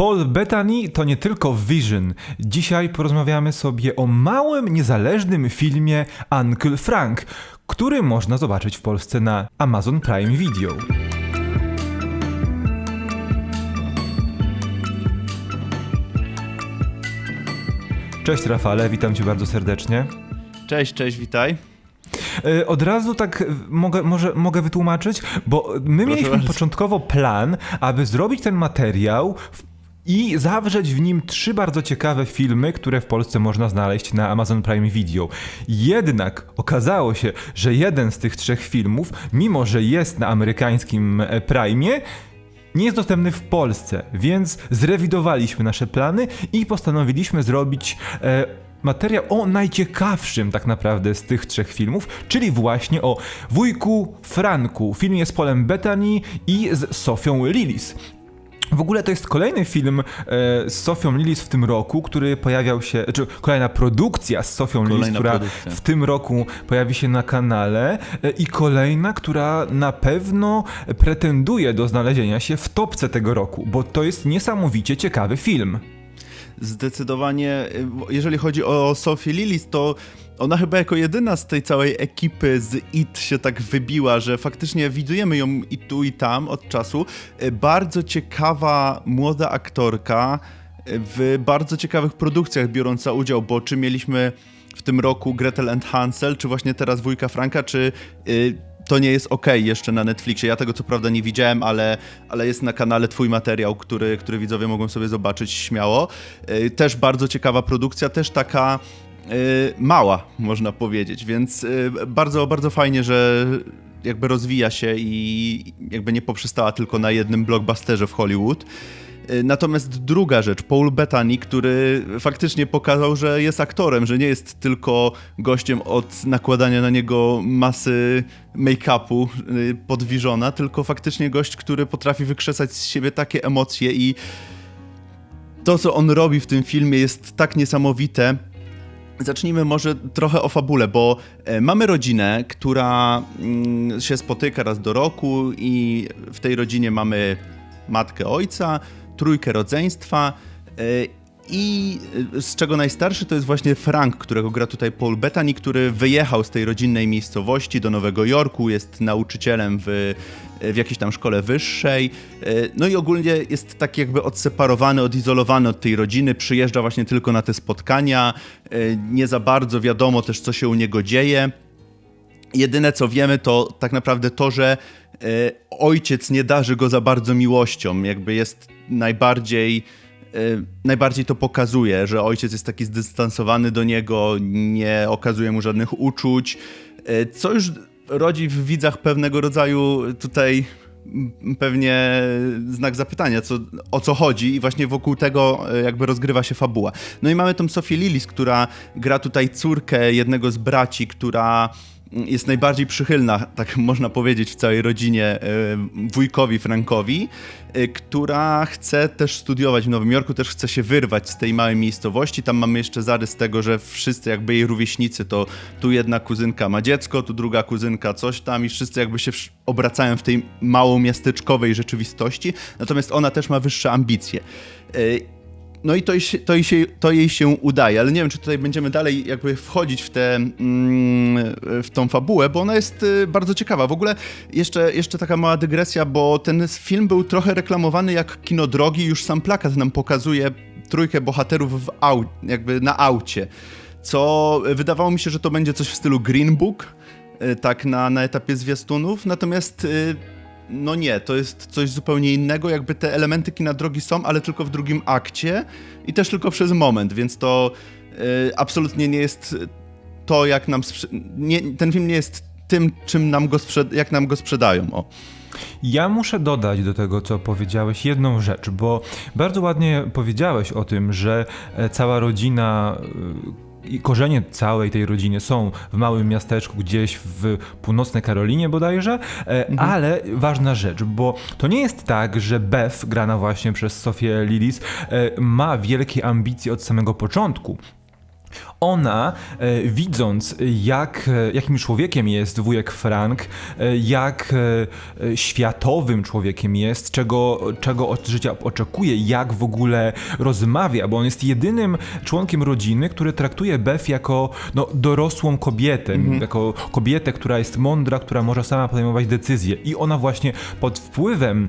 Paul Bettany to nie tylko Vision. Dzisiaj porozmawiamy sobie o małym, niezależnym filmie Uncle Frank, który można zobaczyć w Polsce na Amazon Prime Video. Cześć Rafale, witam cię bardzo serdecznie. Cześć, cześć, witaj. E, Od razu tak mogę, może, mogę wytłumaczyć, bo my mieliśmy bardzo. początkowo plan, aby zrobić ten materiał w- i zawrzeć w nim trzy bardzo ciekawe filmy, które w Polsce można znaleźć na Amazon Prime Video. Jednak okazało się, że jeden z tych trzech filmów, mimo że jest na amerykańskim e, Prime'ie, nie jest dostępny w Polsce, więc zrewidowaliśmy nasze plany i postanowiliśmy zrobić e, materiał o najciekawszym tak naprawdę z tych trzech filmów, czyli właśnie o wujku Franku, filmie z Polem Bettany i z Sofią Lillis. W ogóle to jest kolejny film e, z Sofią Lillis w tym roku, który pojawiał się, czy kolejna produkcja z Sofią Lillis, Kolejna która produkcja. w tym roku pojawi się na kanale e, i kolejna, która na pewno pretenduje do znalezienia się w topce tego roku, bo to jest niesamowicie ciekawy film. Zdecydowanie, y, jeżeli chodzi o Sofię Lillis, to ona chyba jako jedyna z tej całej ekipy z IT się tak wybiła, że faktycznie widujemy ją i tu i tam od czasu. Y, Bardzo ciekawa młoda aktorka y, w bardzo ciekawych produkcjach biorąca udział, bo czy mieliśmy w tym roku Gretel and Hansel, czy właśnie teraz Wujka Franka, czy to nie jest ok jeszcze na Netflixie. Ja tego co prawda nie widziałem, ale, ale jest na kanale twój materiał, który, który widzowie mogą sobie zobaczyć śmiało. Y, Też bardzo ciekawa produkcja, też taka y, mała, można powiedzieć, więc y, bardzo, bardzo fajnie, że jakby rozwija się i jakby nie poprzestała tylko na jednym blockbusterze w Hollywood. Y, Natomiast druga rzecz, Paul Bettany, który faktycznie pokazał, że jest aktorem, że nie jest tylko gościem od nakładania na niego masy make-upu y, podwiżona, tylko faktycznie gość, który potrafi wykrzesać z siebie takie emocje i to, co on robi w tym filmie jest tak niesamowite. Zacznijmy może trochę o fabule, bo e, mamy rodzinę, która mm, się spotyka raz do roku i w tej rodzinie mamy matkę, ojca, trójkę rodzeństwa e, i e, z czego najstarszy to jest właśnie Frank, którego gra tutaj Paul Bettany, który wyjechał z tej rodzinnej miejscowości do Nowego Jorku, jest nauczycielem w, w jakiejś tam szkole wyższej. E, No i ogólnie jest tak jakby odseparowany, odizolowany od tej rodziny, przyjeżdża właśnie tylko na te spotkania, nie za bardzo wiadomo też co się u niego dzieje. Jedyne co wiemy to tak naprawdę to, że e, ojciec nie darzy go za bardzo miłością, jakby jest najbardziej e, najbardziej to pokazuje, że ojciec jest taki zdystansowany do niego, nie okazuje mu żadnych uczuć, e, co już rodzi w widzach pewnego rodzaju tutaj pewnie znak zapytania, co, o co chodzi i właśnie wokół tego jakby rozgrywa się fabuła. No i mamy tą Sofię Lillis, która gra tutaj córkę jednego z braci, która jest najbardziej przychylna, tak można powiedzieć, w całej rodzinie e, wujkowi Frankowi, e, która chce też studiować w Nowym Jorku, też chce się wyrwać z tej małej miejscowości. Tam mamy jeszcze zarys tego, że wszyscy jakby jej rówieśnicy, to tu jedna kuzynka ma dziecko, tu druga kuzynka coś tam i wszyscy jakby się obracają w tej mało miasteczkowej rzeczywistości, natomiast ona też ma wyższe ambicje. No i to, to, jej się, to jej się udaje, ale nie wiem, czy tutaj będziemy dalej jakby wchodzić w, te, mm, w tą fabułę, bo ona jest y, bardzo ciekawa. W ogóle jeszcze, jeszcze taka mała dygresja, bo ten film był trochę reklamowany jak kino drogi, już sam plakat nam pokazuje trójkę bohaterów w au, jakby na aucie, co wydawało mi się, że to będzie coś w stylu Green Book, y, tak na, na etapie zwiastunów, natomiast y, no nie, to jest coś zupełnie innego, jakby te elementy kina drogi są, ale tylko w drugim akcie i też tylko przez moment, więc to y, absolutnie nie jest to, jak nam... Nie, ten film nie jest tym, czym nam go jak nam go sprzedają, o. Ja muszę dodać do tego, co powiedziałeś, jedną rzecz, bo bardzo ładnie powiedziałeś o tym, że e, cała rodzina. I korzenie całej tej rodziny są w małym miasteczku gdzieś w północnej Karolinie bodajże, e, ale ważna rzecz, bo to nie jest tak, że Beth, grana właśnie przez Sofię Lillis, e, ma wielkie ambicje od samego początku. Ona, e, widząc jak, e, jakim człowiekiem jest wujek Frank, e, jak e, światowym człowiekiem jest, czego, czego od życia oczekuje, jak w ogóle rozmawia, bo on jest jedynym członkiem rodziny, który traktuje Beth jako no, dorosłą kobietę, jako kobietę, która jest mądra, która może sama podejmować decyzje. I ona właśnie pod wpływem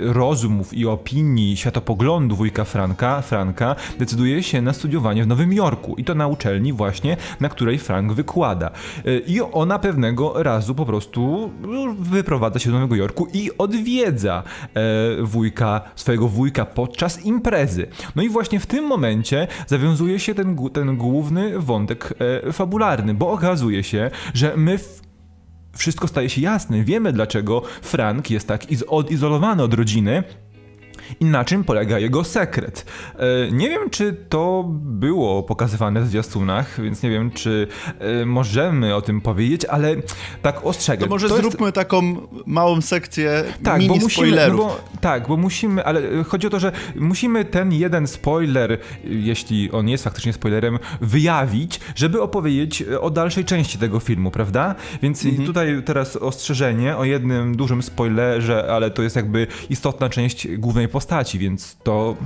rozumów i opinii, światopoglądu wujka Franka, Franka decyduje się na studiowanie w Nowym Jorku. I to na uczelni właśnie, na której Frank wykłada. E, I ona pewnego razu po prostu no, wyprowadza się do Nowego Jorku i odwiedza e, wujka, swojego wujka podczas imprezy. No i właśnie w tym momencie zawiązuje się ten, ten główny wątek e, fabularny, bo okazuje się, że my wszystko staje się jasne. Wiemy, dlaczego Frank jest tak iz- odizolowany od rodziny. I na czym polega jego sekret? E, nie wiem, czy to było pokazywane w zwiastunach, więc nie wiem, czy e, możemy o tym powiedzieć, ale tak ostrzegam. To może jest- zróbmy taką małą sekcję tak, mini bo musimy, spoilerów. no bo, tak, bo musimy, ale chodzi o to, że musimy ten jeden spoiler, jeśli on jest faktycznie spoilerem, wyjawić, żeby opowiedzieć o dalszej części tego filmu, prawda? Więc i tutaj teraz ostrzeżenie o jednym dużym spoilerze, ale to jest jakby istotna część głównej postaci, więc to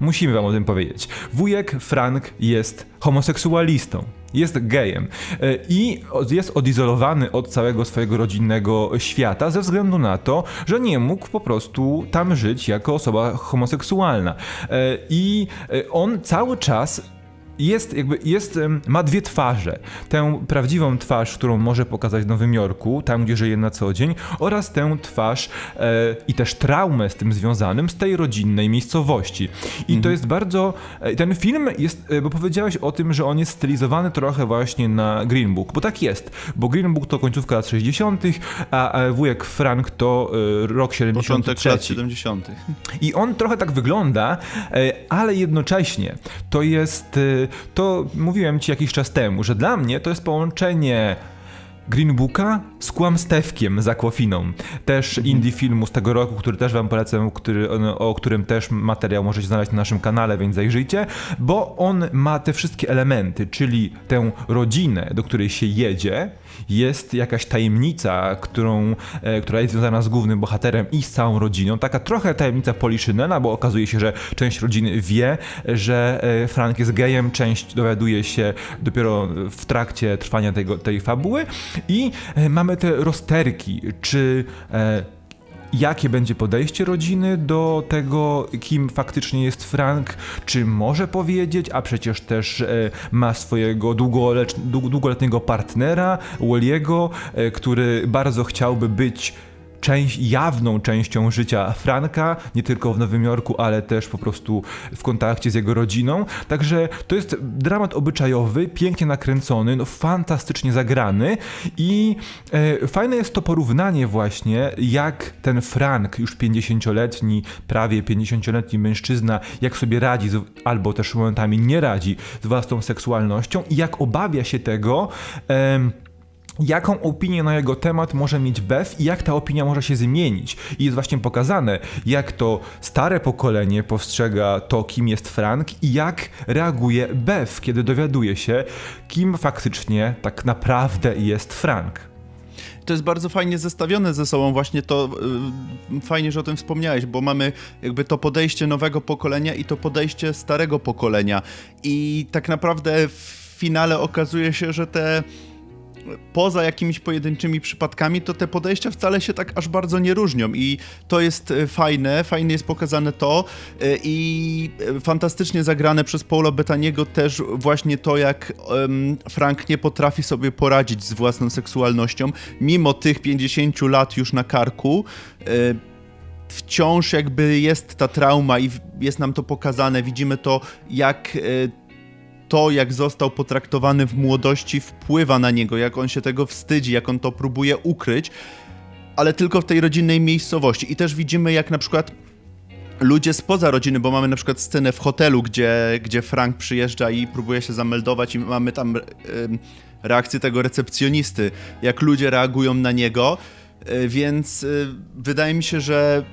musimy wam o tym powiedzieć. Wujek Frank jest homoseksualistą. Jest gejem E, i jest odizolowany od całego swojego rodzinnego świata ze względu na to, że nie mógł po prostu tam żyć jako osoba homoseksualna. E, I e, on cały czas jest jakby, jest, ma dwie twarze. Tę prawdziwą twarz, którą może pokazać w Nowym Jorku, tam gdzie żyje na co dzień, oraz tę twarz e, i też traumę z tym związanym z tej rodzinnej miejscowości. I to jest bardzo, e, ten film jest, e, bo powiedziałeś o tym, że on jest stylizowany trochę właśnie na Green Book, bo tak jest, bo Green Book to końcówka lat 60., a, wujek Frank to e, rok 73. Początek lat 70. I on trochę tak wygląda, e, ale jednocześnie to jest. To mówiłem ci jakiś czas temu, że dla mnie to jest połączenie. Green Booka z Kłamstewkiem z Aquafiną. Też indie filmu z tego roku, który też wam polecam, który, o którym też materiał możecie znaleźć na naszym kanale, więc zajrzyjcie, bo on ma te wszystkie elementy, czyli tę rodzinę, do której się jedzie, jest jakaś tajemnica, którą, e, która jest związana z głównym bohaterem i z całą rodziną. Taka trochę tajemnica Poliszynela, bo okazuje się, że część rodziny wie, że e, Frank jest gejem, część dowiaduje się dopiero w trakcie trwania tego, tej fabuły i e, mamy te rozterki, czy e, jakie będzie podejście rodziny do tego, kim faktycznie jest Frank, czy może powiedzieć, a przecież też e, ma swojego długoletniego partnera, Walliego, który bardzo chciałby być część, jawną częścią życia Franka, nie tylko w Nowym Jorku, ale też po prostu w kontakcie z jego rodziną. Także to jest dramat obyczajowy, pięknie nakręcony, no, fantastycznie zagrany i e, fajne jest to porównanie właśnie, jak ten Frank, już 50-letni, prawie 50-letni mężczyzna, jak sobie radzi, z, albo też momentami nie radzi z własną seksualnością i jak obawia się tego, jaką opinię na jego temat może mieć Beth i jak ta opinia może się zmienić. I jest właśnie pokazane, jak to stare pokolenie postrzega to, kim jest Frank i jak reaguje Beth, kiedy dowiaduje się, kim faktycznie tak naprawdę jest Frank. To jest bardzo fajnie zestawione ze sobą, właśnie to y, fajnie, że o tym wspomniałeś, bo mamy jakby to podejście nowego pokolenia i to podejście starego pokolenia. I tak naprawdę w finale okazuje się, że te poza jakimiś pojedynczymi przypadkami, to te podejścia wcale się tak aż bardzo nie różnią i to jest e, fajne, fajnie jest pokazane to e, i e, fantastycznie zagrane przez Paula Bettaniego też właśnie to, jak Frank nie potrafi sobie poradzić z własną seksualnością, mimo tych 50 lat już na karku. Wciąż jakby jest ta trauma i jest nam to pokazane, widzimy to, jak to, jak został potraktowany w młodości, wpływa na niego, jak on się tego wstydzi, jak on to próbuje ukryć, ale tylko w tej rodzinnej miejscowości. I też widzimy, jak na przykład ludzie spoza rodziny, bo mamy na przykład scenę w hotelu, gdzie, gdzie Frank przyjeżdża i próbuje się zameldować, i mamy tam reakcję tego recepcjonisty, jak ludzie reagują na niego. E, Więc y, wydaje mi się, że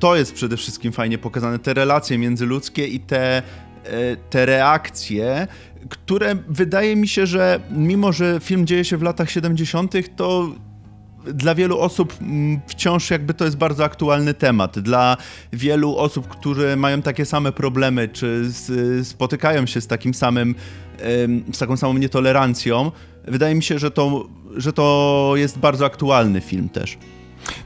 to jest przede wszystkim fajnie pokazane. Te relacje międzyludzkie i te te reakcje, które wydaje mi się, że mimo, że film dzieje się w latach 70., to dla wielu osób mm, wciąż jakby to jest bardzo aktualny temat. Dla wielu osób, które mają takie same problemy, czy z, spotykają się z takim samym, z taką samą nietolerancją, wydaje mi się, że to, że to jest bardzo aktualny film też.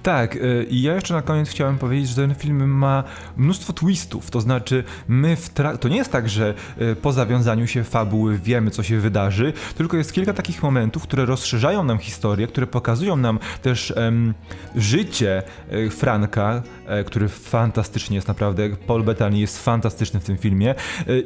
Tak, y, i ja jeszcze na koniec chciałem powiedzieć, że ten film ma mnóstwo twistów, to znaczy my w tra- to nie jest tak, że y, po zawiązaniu się fabuły wiemy, co się wydarzy, tylko jest kilka takich momentów, które rozszerzają nam historię, które pokazują nam też em, życie e, Franka, e, który fantastycznie jest naprawdę, Paul Bettany jest fantastyczny w tym filmie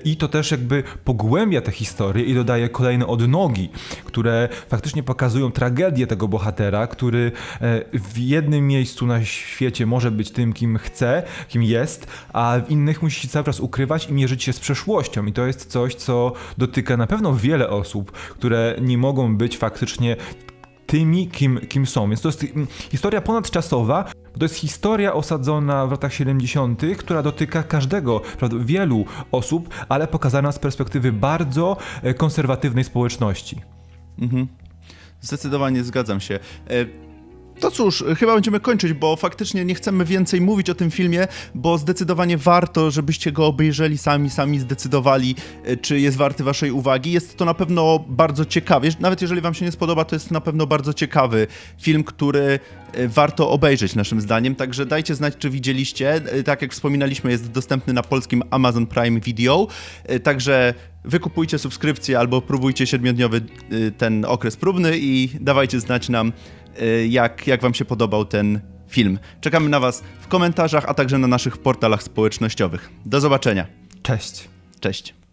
i to też jakby pogłębia tę historię i dodaje kolejne odnogi, które faktycznie pokazują tragedię tego bohatera, który e, w jednym miejscu na świecie może być tym, kim chce, kim jest, a w innych musi się cały czas ukrywać i mierzyć się z przeszłością. I to jest coś, co dotyka na pewno wiele osób, które nie mogą być faktycznie tymi, kim, kim są. Więc to jest historia ponadczasowa, to jest historia osadzona w latach 70., która dotyka każdego, prawda, wielu osób, ale pokazana z perspektywy bardzo e, konserwatywnej społeczności. Zdecydowanie zgadzam się. To cóż, chyba będziemy kończyć, bo faktycznie nie chcemy więcej mówić o tym filmie, bo zdecydowanie warto, żebyście go obejrzeli sami, sami zdecydowali, e, czy jest warty waszej uwagi. Jest to na pewno bardzo ciekawy, nawet jeżeli wam się nie spodoba, to jest na pewno bardzo ciekawy film, który e, warto obejrzeć naszym zdaniem, także dajcie znać, czy widzieliście. E, Tak jak wspominaliśmy, jest dostępny na polskim Amazon Prime Video, także wykupujcie subskrypcję albo próbujcie siedmiodniowy ten okres próbny i dawajcie znać nam, jak, jak wam się podobał ten film. Czekamy na was w komentarzach, a także na naszych portalach społecznościowych. Do zobaczenia. Cześć. Cześć.